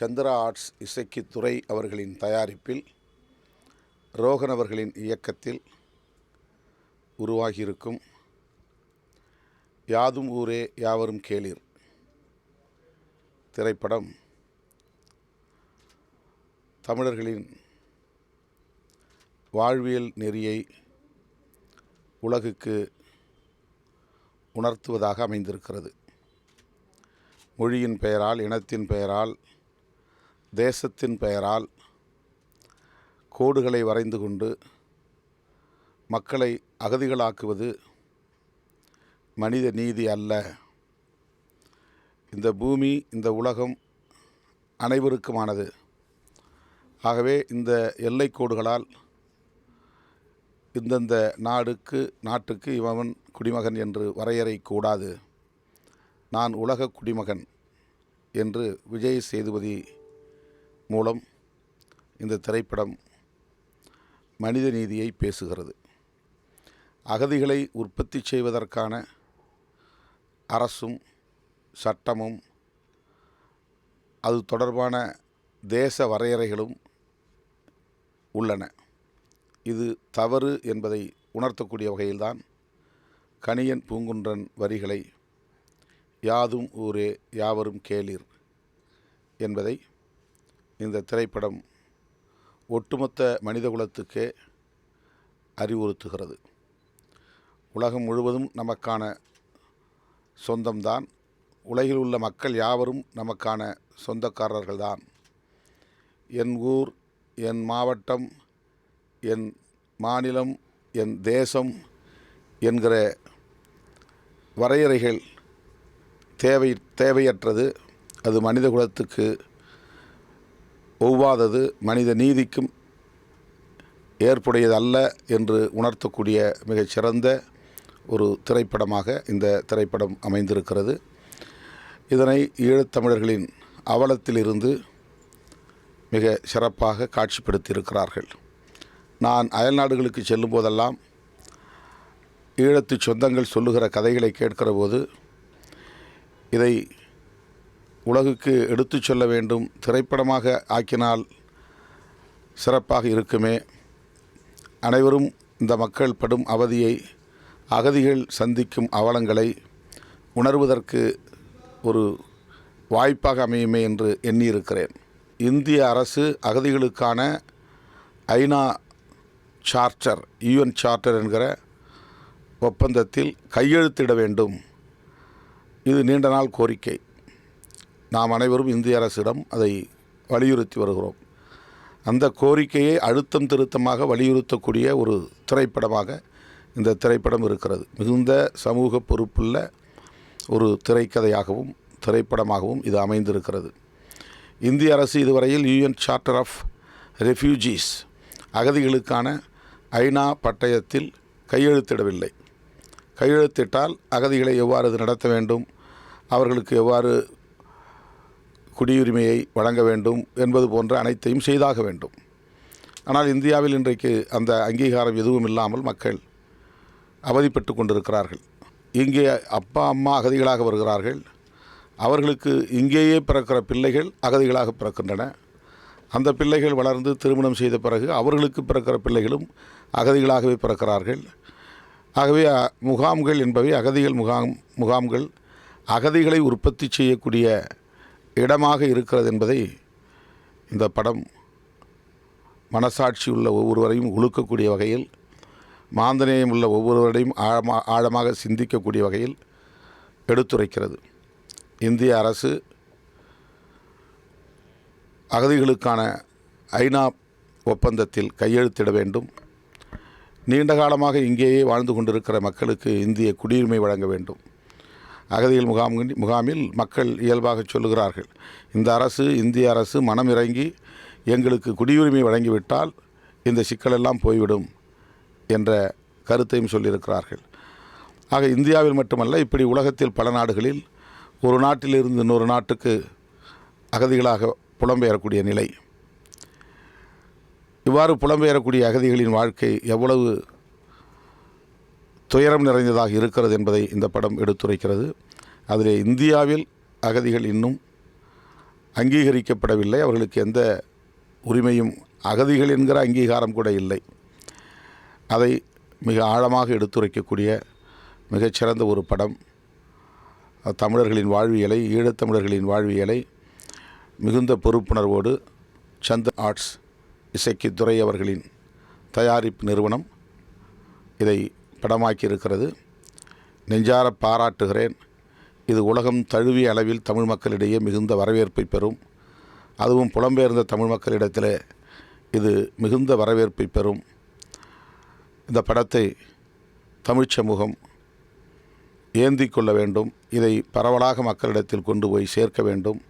Chandra arts இசைக்கு துறை அவர்களின் தயாரிப்பில் ரோகன் அவர்களின் இயக்கத்தில் உருவாகியிருக்கும் யாதும் ஊரே யாவரும் கேளீர். திரைப்படம் தமிழர்களின் வாழ்வியல் நெறியை உலகுக்கு உணர்த்துவதாக அமைந்திருக்கிறது. மொழியின் பெயரால் இனத்தின் பெயரால் தேசத்தின் பெயரால் கோடுகளை வரைந்து கொண்டு மக்களை அகதிகளாக்குவது மனித நீதி அல்ல. இந்த பூமி இந்த உலகம் அனைவருக்குமானது. ஆகவே இந்த எல்லைக் கோடுகளால் இந்தந்த நாடுக்கு நாட்டுக்கு இவன் குடிமகன் என்று வரையறை கூடாது. நான் உலக குடிமகன் என்று விஜய் சேதுபதி மூலம் இந்த திரைப்படம் மனித நீதியை பேசுகிறது. அகதிகளை உற்பத்தி செய்வதற்கான அரசும் சட்டமும் அது தொடர்பான தேச வரையறைகளும் உள்ளன. இது தவறு என்பதை உணர்த்தக்கூடிய வகையில்தான் கணியன் பூங்குன்றன் வரிகளை யாதும் ஊரே யாவரும் கேளீர் என்பதை இந்த திரைப்படம் ஒட்டுமொத்த மனிதகுலத்துக்கே அறிவுறுத்துகிறது. உலகம் முழுவதும் நமக்கான சொந்தம்தான். உலகில் உள்ள மக்கள் யாவரும் நமக்கான சொந்தக்காரர்கள்தான். என் ஊர் என் மாவட்டம் என் மாநிலம் என் தேசம் என்கிற வரையறைகள் தேவை தேவையற்றது. அது மனித குலத்துக்கு ஒவ்வாதது மனித நீதிக்கும் ஏற்புடையதல்ல என்று உணர்த்தக்கூடிய மிகச்சிறந்த ஒரு திரைப்படமாக இந்த திரைப்படம் அமைந்திருக்கிறது. இதனை ஈழத்தமிழர்களின் அவலத்திலிருந்து மிக சிறப்பாக காட்சிப்படுத்தியிருக்கிறார்கள். நான் அயல்நாடுகளுக்கு செல்லும் போதெல்லாம் ஈழத்து சொந்தங்கள் சொல்லுகிற கதைகளை கேட்கிற போது இதை உலகுக்கு எடுத்துச் சொல்ல வேண்டும். திரைப்படமாக ஆக்கினால் சிறப்பாக இருக்குமே. அனைவரும் இந்த மக்கள் படும் அவதியை அகதிகள் சந்திக்கும் அவலங்களை உணர்வதற்கு ஒரு வாய்ப்பாக அமையுமே என்று எண்ணியிருக்கிறேன். இந்திய அரசு அகதிகளுக்கான ஐநா சார்ட்டர் யுஎன் சார்ட்டர் என்கிற ஒப்பந்தத்தில் கையெழுத்திட வேண்டும். இது நீண்ட நாள் கோரிக்கை. நாம் அனைவரும் இந்திய அரசிடம் அதை வலியுறுத்தி வருகிறோம். அந்த கோரிக்கையை அழுத்தம் திருத்தமாக வலியுறுத்தக்கூடிய ஒரு திரைப்படமாக இந்த திரைப்படம் இருக்கிறது. மிகுந்த சமூக பொறுப்புள்ள ஒரு திரைக்கதையாகவும் திரைப்படமாகவும் இது அமைந்திருக்கிறது. இந்திய அரசு இதுவரையில் யூஎன் சார்ட்டர் ஆஃப் ரெஃப்யூஜிஸ் அகதிகளுக்கான ஐநா பட்டயத்தில் கையெழுத்திடவில்லை. கையெழுத்திட்டால் அகதிகளை எவ்வாறு நடத்த வேண்டும்? அவர்களுக்கு எவ்வாறு குடியுரிமையை வழங்க வேண்டும் என்பது போன்ற அனைத்தையும் செய்தாக வேண்டும். ஆனால் இந்தியாவில் இன்றைக்கு அந்த அங்கீகாரம் எதுவும் இல்லாமல் மக்கள் அவதிப்பட்டு கொண்டிருக்கிறார்கள். இங்கே அப்பா அம்மா அகதிகளாக வருகிறார்கள். அவர்களுக்கு இங்கேயே பிறக்கிற பிள்ளைகள் அகதிகளாக பிறக்கின்றன. அந்த பிள்ளைகள் வளர்ந்து திருமணம் செய்த பிறகு அவர்களுக்கு பிறக்கிற பிள்ளைகளும் அகதிகளாகவே பிறக்கிறார்கள். ஆகவே முகாம்கள் என்பவை அகதிகள் முகாம் முகாம்கள் அகதிகளை உற்பத்தி செய்யக்கூடிய இடமாக இருக்கிறது என்பதை இந்த படம் மனசாட்சி உள்ள ஒவ்வொருவரையும் உழுக்கக்கூடிய வகையில் மாந்தநேயம் உள்ள ஒவ்வொருவரையும் ஆழமாக ஆழமாக சிந்திக்கக்கூடிய வகையில் எடுத்துரைக்கிறது. இந்திய அரசு அகதிகளுக்கான ஐநா ஒப்பந்தத்தில் கையெழுத்திட வேண்டும். நீண்ட காலமாக இங்கேயே வாழ்ந்து கொண்டிருக்கிற மக்களுக்கு இந்திய குடியுரிமை வழங்க வேண்டும். அகதிகள் முகாம் முகாமில் மக்கள் இயல்பாக சொல்லுகிறார்கள். இந்த அரசு இந்திய அரசு மனம் இறங்கி எங்களுக்கு குடியுரிமை வழங்கிவிட்டால் இந்த சிக்கலெல்லாம் போய்விடும் என்ற கருத்தையும் சொல்லியிருக்கிறார்கள். ஆக இந்தியாவில் மட்டுமல்ல இப்படி உலகத்தில் பல நாடுகளில் ஒரு நாட்டிலிருந்து இன்னொரு நாட்டுக்கு அகதிகளாக புலம்பெயரக்கூடிய நிலை. இவ்வாறு புலம்பெயரக்கூடிய அகதிகளின் வாழ்க்கை எவ்வளவு துயரம் நிறைந்ததாக இருக்கிறது என்பதை இந்த படம் எடுத்துரைக்கிறது. அதில் இந்தியாவில் அகதிகள் இன்னும் அங்கீகரிக்கப்படவில்லை. அவர்களுக்கு எந்த உரிமையும் அகதிகள் என்கிற அங்கீகாரம் கூட இல்லை. அதை மிக ஆழமாக எடுத்துரைக்கக்கூடிய மிகச்சிறந்த ஒரு படம். தமிழர்களின் வாழ்வியலை ஈழத்தமிழர்களின் வாழ்வியலை மிகுந்த பொறுப்புணர்வோடு சந்த ஆர்ட்ஸ் இசைக்கு துறை அவர்களின் தயாரிப்பு நிறுவனம் இதை படமாக்கி இருக்கிறது நெஞ்சார பாராட்டுகிறேன். இது உலகம் தழுவிய அளவில் தமிழ் மக்களிடையே மிகுந்த வரவேற்பை பெறும். அதுவும் புலம்பெயர்ந்த தமிழ் மக்களிடத்தில் இது மிகுந்த வரவேற்பை பெறும். இந்த படத்தை தமிழ்ச் சமூகம் ஏந்தி கொள்ள வேண்டும். இதை பரவலாக மக்களிடத்தில் கொண்டு போய் சேர்க்க வேண்டும்.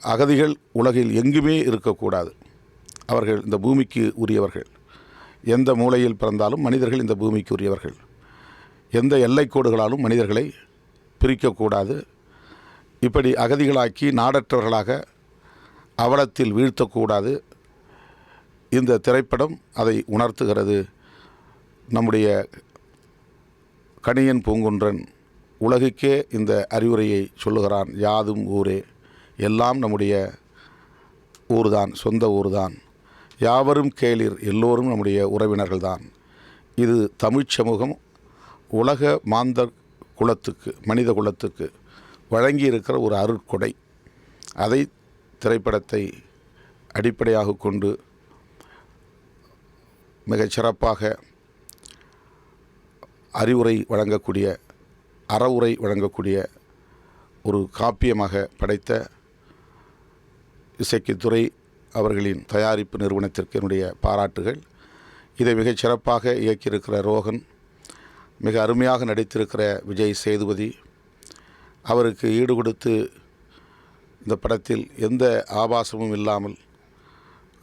அகதிகள் உலகில் எங்குமே இருக்கக்கூடாது. அவர்கள் இந்த பூமிக்கு உரியவர்கள். எந்த மூலையில் பிறந்தாலும் மனிதர்கள் இந்த பூமிக்கு உரியவர்கள் எந்த எல்லைக்கோடுகளாலும் மனிதர்களை பிரிக்கக்கூடாது. இப்படி அகதிகளாக்கி நாடற்றவர்களாக அவலத்தில் வீழ்த்தக்கூடாது. இந்த திரைப்படம் அதை உணர்த்துகிறது. நம்முடைய கணியன் பூங்குன்றன் உலகுக்கே இந்த அறிவுரையை சொல்லுகிறான். யாதும் ஊரே. எல்லாம் நம்முடைய ஊர்தான் சொந்த ஊர்தான். யாவரும் கேளிர் எல்லோரும் நம்முடைய உறவினர்கள்தான். இது தமிழ்ச் சமூகம் உலக மாந்தர் குலத்துக்கு மனித குலத்துக்கு வழங்கியிருக்கிற ஒரு அருட்கொடை. அதை திரைப்படத்தை அடிப்படையாக கொண்டு மிகச்சிறப்பாக அறிவுரை வழங்கக்கூடிய அறவுரை வழங்கக்கூடிய ஒரு காப்பியமாக படைத்த இசைக்குத்துறை அவர்களின் தயாரிப்பு நிறுவனத்திற்கு என்னுடைய பாராட்டுகள். இதை மிகச் சிறப்பாக இயக்கியிருக்கிற ரோகன் மிக அருமையாக நடித்திருக்கிற விஜய் சேதுபதி அவருக்கு ஈடு கொடுத்து இந்த படத்தில் எந்த ஆபாசமும் இல்லாமல்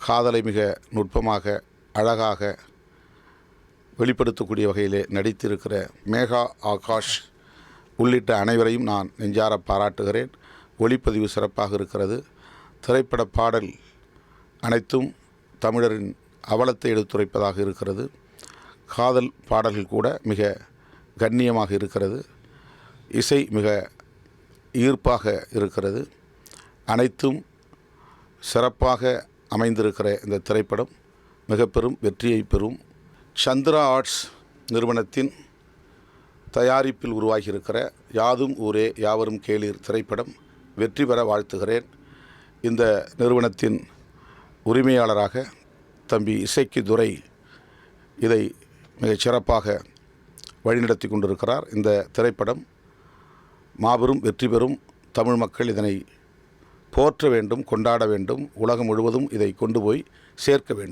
காதலை மிக நுட்பமாக அழகாக வெளிப்படுத்தக்கூடிய வகையிலே நடித்திருக்கிற மேகா ஆகாஷ் உள்ளிட்ட அனைவரையும் நான் நெஞ்சார பாராட்டுகிறேன். ஒளிப்பதிவு சிறப்பாக இருக்கிறது. திரைப்பட பாடல் அனைத்தும் தமிழரின் அவலத்தை எடுத்துரைப்பதாக இருக்கிறது. காதல் பாடல்கள் கூட மிக கண்ணியமாக இருக்கிறது. இசை மிக ஈர்ப்பாக இருக்கிறது. அனைத்தும் சிறப்பாக அமைந்திருக்கிற இந்த திரைப்படம் மிக பெரும் வெற்றியை பெறும். சந்திரா ஆர்ட்ஸ் நிறுவனத்தின் தயாரிப்பில் உருவாகியிருக்கிற யாதும் ஊரே யாவரும் கேளீர் திரைப்படம் வெற்றி பெற வாழ்த்துகிறேன். இந்த நிறுவனத்தின் உரிமையாளராக தம்பி இசைக்கு துரை இதை மிகச் சிறப்பாக வழிநடத்தி கொண்டிருக்கிறார். இந்த திரைப்படம் மாபெரும் வெற்றி பெறும். தமிழ் மக்கள் இதனை போற்ற வேண்டும் கொண்டாட வேண்டும். உலகம் முழுவதும் இதை கொண்டு போய் சேர்க்க வேண்டும்.